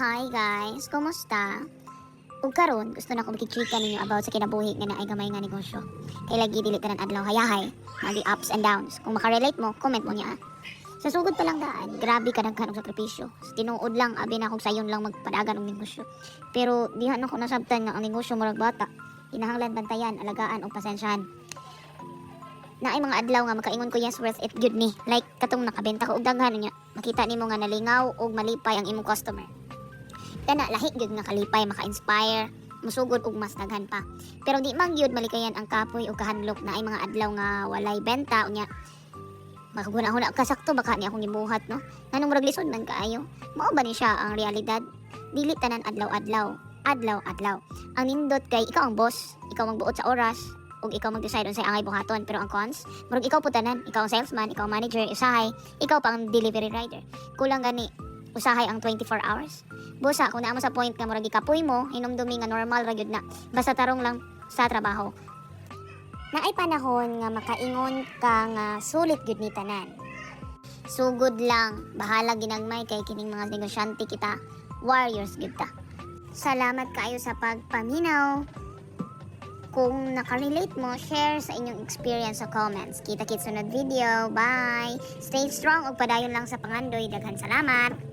Hi guys, kumusta? Ug karon gusto na ko makikita ninyo about sa kinabuhi nga naay gamay nga negosyo. Kay lagi dili tanan adlaw hayahay, magi ups and downs. Kung makarelate mo, comment mo niya. Sa sugod pa lang daan, grabe ka daghan og sakripisyo. Sa tinuod lang abi na kog sayon lang magpadagan og negosyo. Pero diha na ko nasabtan nga ang negosyo murag bata. Kinahanglan bantayan, alagaan og pasensyahan. Na ay mga adlaw nga makaingon ko yes worth it good ni. Like katong nakabenta ko og daghan niya. Makita nimo nga nalingaw og malipay ang imong customer. Kana lahi gyud nga kalipay maka-inspire, musugod og mas daghan pa. Pero di man gyud malikayan ang kapoy og kahanlok na ay mga adlaw nga walay benta unya. Makaguna-huna ka sakto baka ni akong gibuhat no. Nganong murag lisod man kaayo. Mao ba ni siya ang realidad? Dili tanan adlaw-adlaw. Adlaw-adlaw. Ang nindot kay ikaw ang boss, ikaw ang buot sa oras, ug ikaw mag-decide unsay angay buhaton pero ang cons murag ikaw putanan ikaw ang salesman ikaw ang manager usahay ikaw pa ang delivery rider kulang gani usahay ang 24 hours busa kung naamo sa point nga murag ikapoy mo hinumdumi nga normal ra na basta tarong lang sa trabaho na ay panahon nga makaingon ka nga sulit gyud ni tanan sugod lang bahala ginagmay kay kining mga negosyante kita warriors gyud ta salamat kayo sa pagpaminaw kung nakarelate mo, share sa inyong experience sa comments. Kita-kits sunod video. Bye! Stay strong ug padayon lang sa pangandoy. Daghan salamat!